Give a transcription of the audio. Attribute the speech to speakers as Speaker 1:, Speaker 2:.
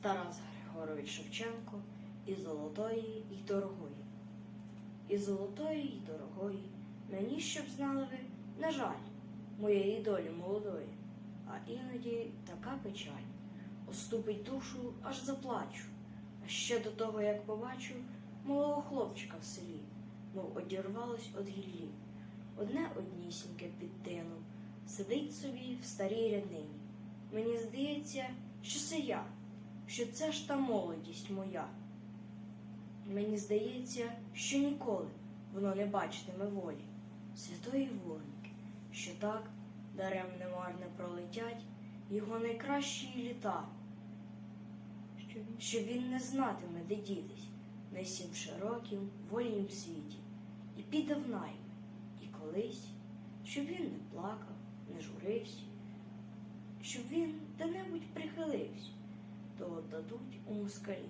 Speaker 1: Тарас Григорович Шевченко і золотої, і дорогої. І золотої, і дорогої, мені щоб знали ви, на жаль, моєї долі молодої, а іноді така печаль. Оступить душу, аж заплачу. А ще до того, як побачу малого хлопчика в селі, мов одірвалось од гіллі. Одне однісіньке під тином, сидить собі в старій ряднині. Мені здається, що це я, що це ж та молодість моя. Мені здається, що ніколи воно не бачитиме волі, святої воленьки, що так даремне марне пролетять його найкращі літа,
Speaker 2: Що він
Speaker 1: що він не знатиме, де дітись на сім широкім вольнім світі, і піде в найми, і колись, щоб він не плакав, не журився, щоб він де-небудь прихилився, то дадуть у москалі.